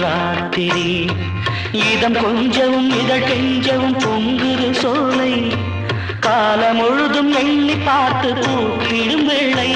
ராத்திரி இதம் கொஞ்சவும் இதழ் கெஞ்சவும் பொங்குது சோலை. காலம் முழுதும் எண்ணி பார்த்து பூத்திடும் வேளை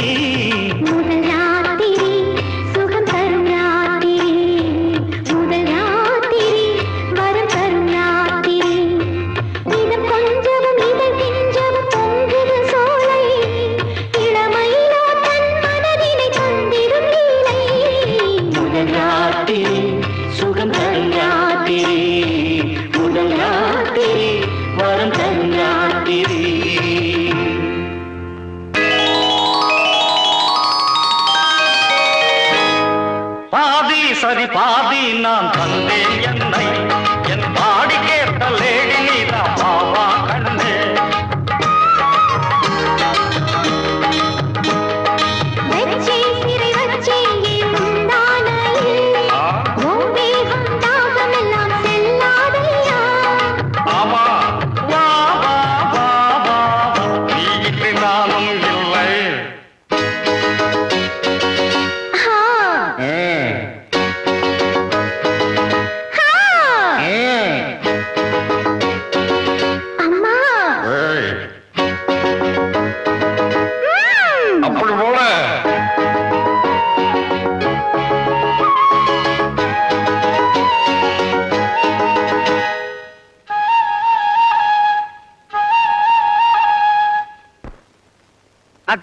long as you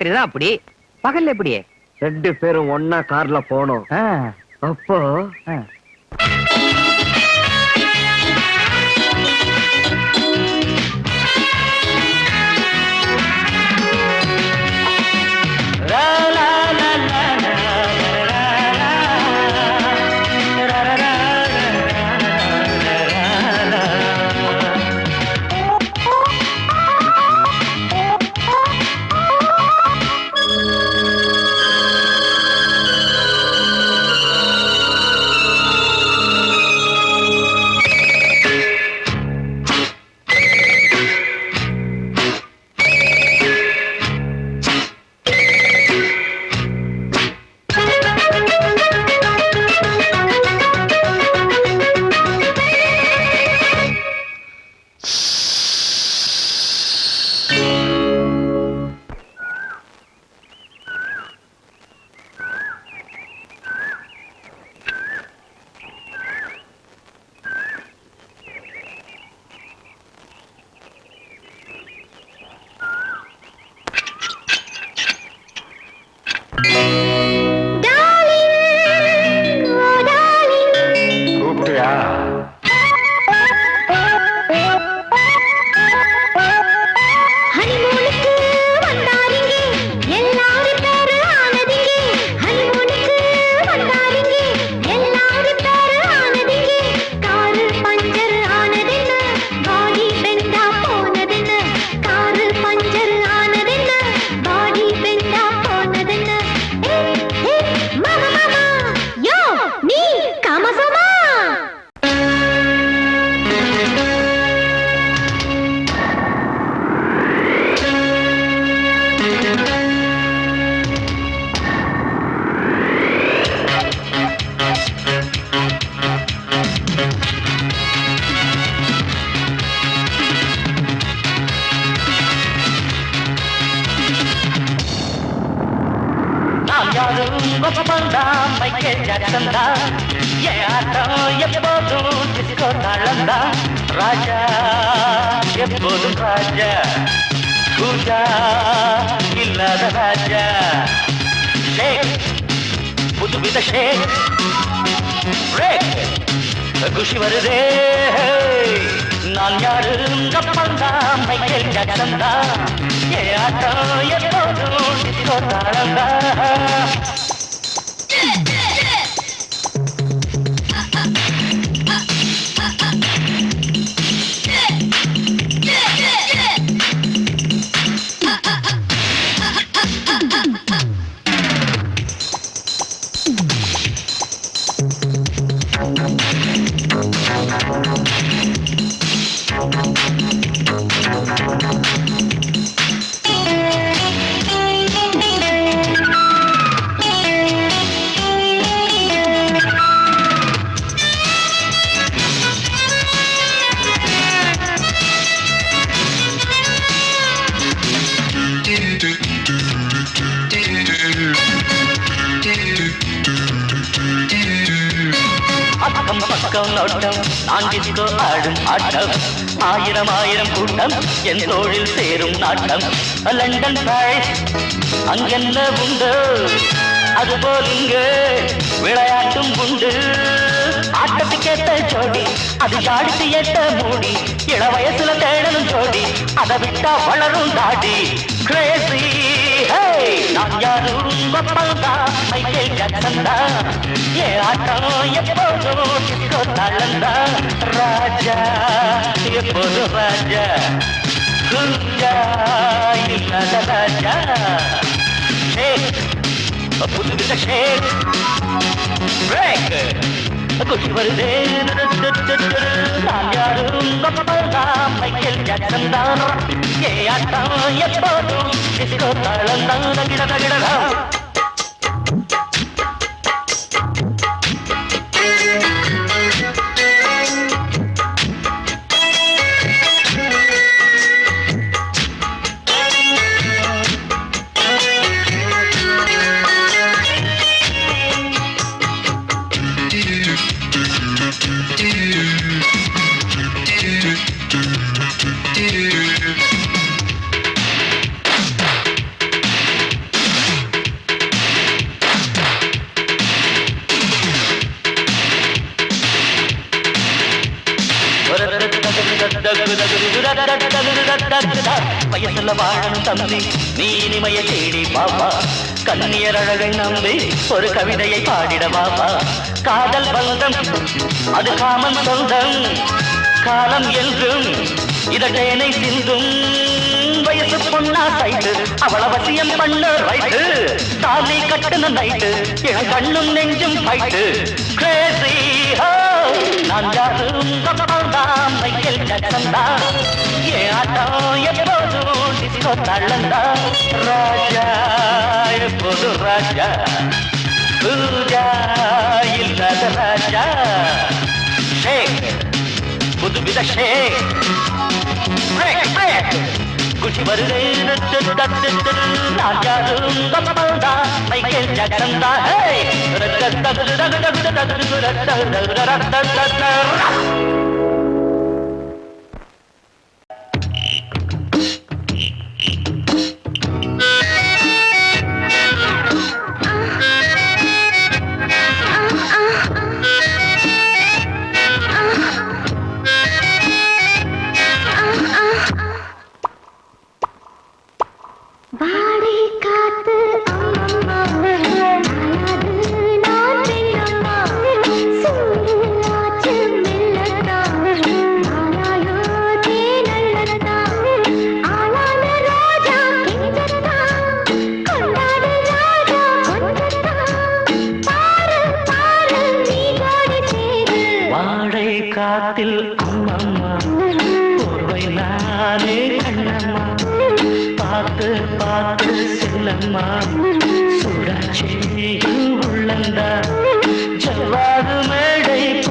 ராத்திரிதான் அப்படி? பகல்ல எப்படி ரெண்டு பேரும் ஒன்னா கார்ல போனோம். அப்போ ஆட்டம்டா ஏ ஆட்டம் எப்போதும் டிஸ்கோ தாளம்டா ராஜா எப்போதும் ராஜா கூஜா இல்லாத ராஜா ஷேக் புதுவித ஷேக் பிரேக் குஷி வருதே நான் யாரு நம்மள்தான் மைக்கேல் ஜாக்சன் தான் ஏ ஆட்டம் எப்போதும் டிஸ்கோ தாளம்டா அக்கம் நோட்டம் நான்கிற்கோ ஆடும் ஆட்டம். ஆயிரம் ஆயிரம் கூட்டம் என் தோழில் சேரும் நாட்டம். லண்டன் பாரிஸ் அங்கென்ன உண்டு? அதுபோல் இங்கு விளையாட்டும் உண்டு. ஆட்டத்துக்கேத்த ஜோடி அது ஜாடிக்கு ஏத்த மூடி? இள வயசுல தேடணும் ஜோடி அதை விட்டா வளரும் தாடி. கிரேசி நான் யாரும் பப்பல்தா மைக்கேல் ஜாக்சன் தான் என் ஆட்டம் எப்போதும் டிஸ்கோ தாளந்தா ராஜா எப்போதும் ராஜா குஞ்சா இல்லாத ராஜா ஷேக் புது வித ஷேக் பிரேக் குஷி வருதே நான் யாரும் கப்பல்தான் மைக்கேல் ஜாக்சன் தான் ஏ வயசுல வாழணும் தம்பி. நீ இனிமையை தேடி பாப்பா கண்ணியர் அழகை நம்பி ஒரு கவிதையை பாடிட பாப்பா காதல் பந்தம் அது காமன் சொந்தம். காலம் என்றும் இதழேனை சிந்தும். வயசு பொண்ணா சைட்டு அவள வசியம் பண்ண ரைட்டு. தாலி கட்டுன நைட்டு என் கண்ணும் நெஞ்சும் ஃபைட்டு கிரேசி நான் யாரும் கப்பல்தான் மைக்கேல் ஜாக்சன் தான் என் ஆட்டம் எப்போதும் டிஸ்கோ தள்ளந்தா ராஜா எப்போது ராஜா? பூஜா இல்லாத ராஜா. ஷேக் புதுவித ஷேக். பிரேக் பிரேக் குஷி வருதே நான் யாரும் கப்பல்தான் மைக்கேல் ஜாக்சன் தான் ஹே வாடை காத்தில் அம்மம்மா போர்வை நானே கண்ணம்மா. பார்த்து பார்த்து செல்லம்மா. சுடாச்சே உள்ளந்தா. செவ்வாது மேடை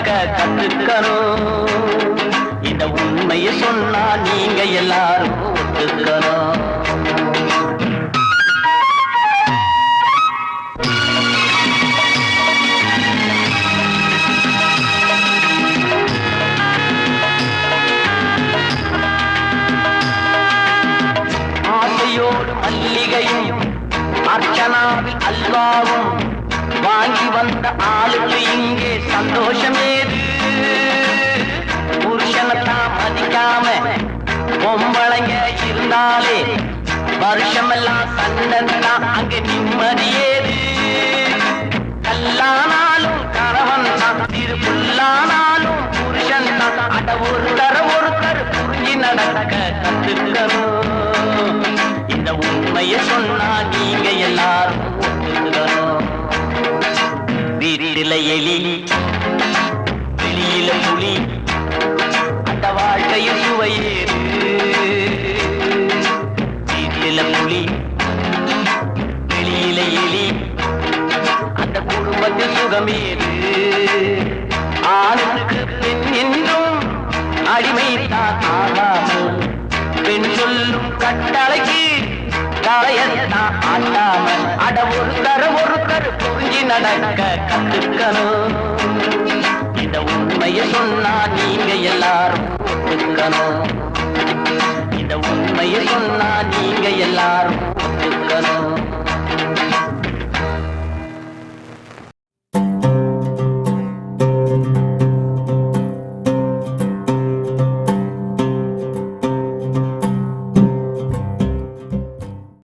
அழக கத்துக்கணும் இந்த உண்மையை சொன்னா நீங்க எல்லாரும் ஒத்துக்கணும். ஆனாலும் புருஷன் அட ஒருத்தர ஒருத்தர் புரிஞ்சு நடக்க கத்துக்கணும். இந்த உண்மையை சொன்னா நீங்க எல்லாரும் ஒத்துக்கணும். வீட்டில எலி வெளியில புலி அந்த வாழ்க்கையில் சுவையேறு வீட்டில புலி வெளியில எலி அந்த குடும்பத்தில் சுகமேறு ஆணுக்கு பெண் என்றும் அடிமைதான் ஆகாமல் பெண் சொல்லும் கட்டளைக்கு தலையத்தான் ஆட்டாமல் அட ஒருத்தர ஒருத்தர் புரிஞ்சு நடக்க கத்துக்கணும் இந்த உண்மையை சொன்னா நீங்க எல்லாரும் ஒத்துக்கணும். இந்த உண்மையை சொன்னா நீங்க எல்லாரும் ஒத்துக்கணும்.